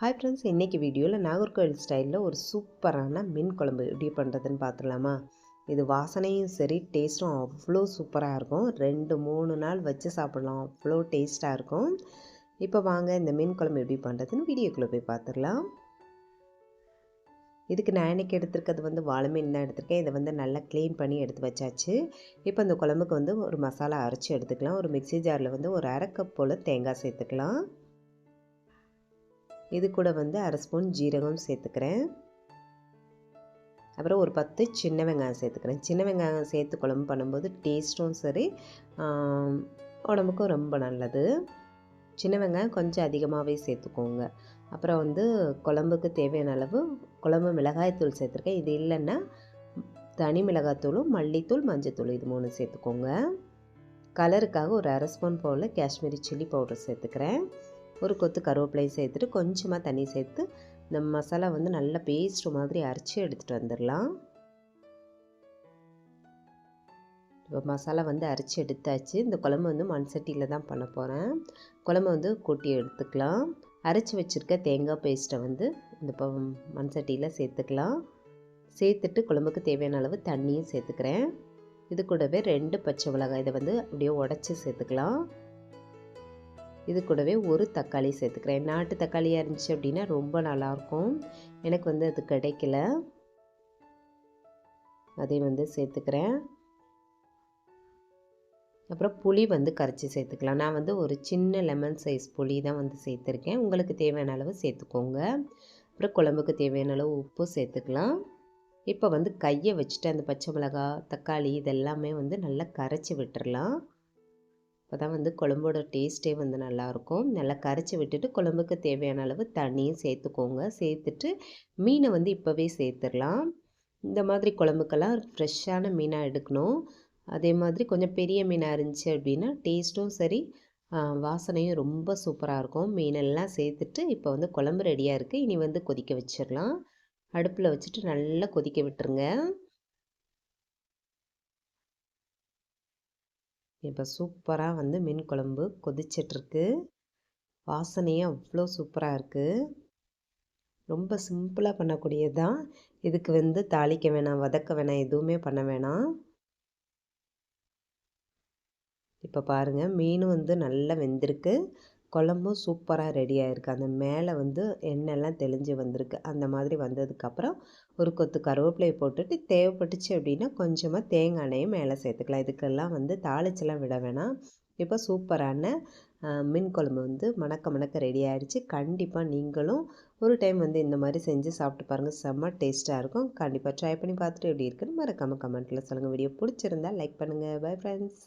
Hi friends இன்றைக்கி வீடியோவில் நாகர்கோவில் ஸ்டைலில் ஒரு சூப்பரான மீன் குழம்பு எப்படி பண்ணுறதுன்னு பார்த்துலாமா இது வாசனையும் சரி டேஸ்ட்டும் அவ்வளோ சூப்பராக இருக்கும். ரெண்டு மூணு நாள் வச்சு சாப்பிட்லாம். அவ்வளோ டேஸ்ட்டாக இருக்கும். இப்போ வாங்க இந்த மீன் குழம்பு எப்படி பண்ணுறதுன்னு வீடியோக்குள்ளே போய் பார்த்துடலாம். இதுக்கு நான் இன்றைக்கி எடுத்துருக்கிறது வந்து வாழை மீன் தான் எடுத்திருக்கேன். இதை வந்து நல்லா க்ளீன் பண்ணி எடுத்து வச்சாச்சு. இப்போ இந்த குழம்புக்கு வந்து ஒரு மசாலா அரைச்சி எடுத்துக்கலாம். ஒரு மிக்சி ஜாரில் வந்து ஒரு அரை கப் போல் தேங்காய் சேர்த்துக்கலாம். இது கூட வந்து அரை ஸ்பூன் ஜீரகம் சேர்த்துக்கிறேன். அப்புறம் ஒரு பத்து சின்ன வெங்காயம் சேர்த்துக்கிறேன். சின்ன வெங்காயம் சேர்த்து குழம்பு பண்ணும்போது டேஸ்ட்டும் சரி உடம்புக்கும் ரொம்ப நல்லது. சின்ன வெங்காயம் கொஞ்சம் அதிகமாகவே சேர்த்துக்கோங்க. அப்புறம் வந்து குழம்புக்கு தேவையான அளவு குழம்பு மிளகாய்த்தூள் சேர்த்துருக்கேன். இது இல்லைன்னா தனி மிளகாத்தூளும் மல்லித்தூள் மஞ்சத்தூள் இது மூணு சேர்த்துக்கோங்க. கலருக்காக ஒரு அரை ஸ்பூன் போல் காஷ்மீரி சில்லி பவுடர் சேர்த்துக்கிறேன். ஒரு கொத்து கருவேப்பிலையும் சேர்த்துட்டு கொஞ்சமாக தண்ணி சேர்த்து இந்த மசாலா வந்து நல்லா பேஸ்ட் மாதிரி அரைச்சி எடுத்துகிட்டு வந்துடலாம். இப்போ மசாலா வந்து அரைச்சி எடுத்தாச்சு. இந்த குழம்பு வந்து மண் சட்டியில் தான் பண்ண போகிறேன் குழம்பு வந்து கொட்டி எடுத்துக்கலாம். அரைச்சி வச்சுருக்க தேங்காய் பேஸ்ட்டை வந்து இந்த மண் சட்டியில் சேர்த்துக்கலாம். சேர்த்துட்டு குழம்புக்கு தேவையான அளவு தண்ணியும் சேர்த்துக்கிறேன். இது கூடவே ரெண்டு பச்சை மிளகாய் இதை வந்து அப்படியே உடச்சி சேர்த்துக்கலாம். இது கூடவே ஒரு தக்காளி சேர்த்துக்கிறேன். நாட்டு தக்காளியாக இருந்துச்சு அப்படின்னா ரொம்ப நல்லாயிருக்கும். எனக்கு வந்து அது கிடைக்கல. அதையும் வந்து சேர்த்துக்கிறேன். அப்புறம் புளி வந்து கரைச்சி சேர்த்துக்கலாம். நான் வந்து ஒரு சின்ன லெமன் சைஸ் புளி தான் வந்து சேர்த்துருக்கேன். உங்களுக்கு தேவையான அளவு சேர்த்துக்கோங்க. அப்புறம் குழம்புக்கு தேவையான அளவு உப்பு சேர்த்துக்கலாம். இப்போ வந்து கையை வச்சுட்டு அந்த பச்சை மிளகா தக்காளி இதெல்லாமே வந்து நல்லா கரைச்சி விட்டுறலாம். அப்போ தான் வந்து குழம்போட டேஸ்ட்டே வந்து நல்லாயிருக்கும் நல்லா கரைச்சி விட்டுட்டு குழம்புக்கு தேவையான அளவு தண்ணியும் சேர்த்துக்கோங்க. சேர்த்துட்டு மீனை வந்து இப்போவே சேர்த்துடலாம். இந்த மாதிரி குழம்புக்கெல்லாம் ஃப்ரெஷ்ஷான மீனாக எடுக்கணும். அதே மாதிரி கொஞ்சம் பெரிய மீனாக இருந்துச்சு அப்படின்னா டேஸ்ட்டும் சரி வாசனையும் ரொம்ப சூப்பராக இருக்கும். மீனெல்லாம் சேர்த்துட்டு இப்போ வந்து குழம்பு ரெடியாக இருக்குது இனி வந்து கொதிக்க வச்சிடலாம். அடுப்பில் வச்சுட்டு நல்லா கொதிக்க விட்டுருங்க. இப்போ சூப்பராக வந்து மீன் குழம்பு கொதிச்சிட்ருக்கு. வாசனையே அவ்வளோ சூப்பராக இருக்குது ரொம்ப சிம்பிளாக பண்ணக்கூடியது தான் இதுக்கு வந்து தாளிக்க வேணாம் வதக்க வேணாம் எதுவுமே பண்ண வேணாம். இப்போ பாருங்கள் மீனும் வந்து நல்லா வெந்திருக்கு. குழம்பும் சூப்பராக ரெடி ஆகிருக்கு அந்த மேலே வந்து எண்ணெய்லாம் தெளிஞ்சு வந்திருக்கு. அந்த மாதிரி வந்ததுக்கப்புறம் ஒரு கொத்து கருவேப்பிலையை போட்டுட்டு தேவைப்பட்டுச்சு அப்படின்னா கொஞ்சமாக தேங்காய் எண்ணெயும் மேலே சேர்த்துக்கலாம். இதுக்கெல்லாம் வந்து தாளிச்செல்லாம் விட வேணாம். இப்போ சூப்பரான மீன் குழம்பு வந்து மணக்க மணக்க ரெடி ஆகிடுச்சு கண்டிப்பாக நீங்களும் ஒரு டைம் வந்து இந்த மாதிரி செஞ்சு சாப்பிட்டு பாருங்கள் செம்ம டேஸ்ட்டாக இருக்கும். கண்டிப்பாக ட்ரை பண்ணி பார்த்துட்டு எப்படி இருக்குன்னு மறக்காமல் கமெண்ட்டில் சொல்லுங்கள் வீடியோ பிடிச்சிருந்தா லைக் பண்ணுங்கள் பை ஃப்ரெண்ட்ஸ்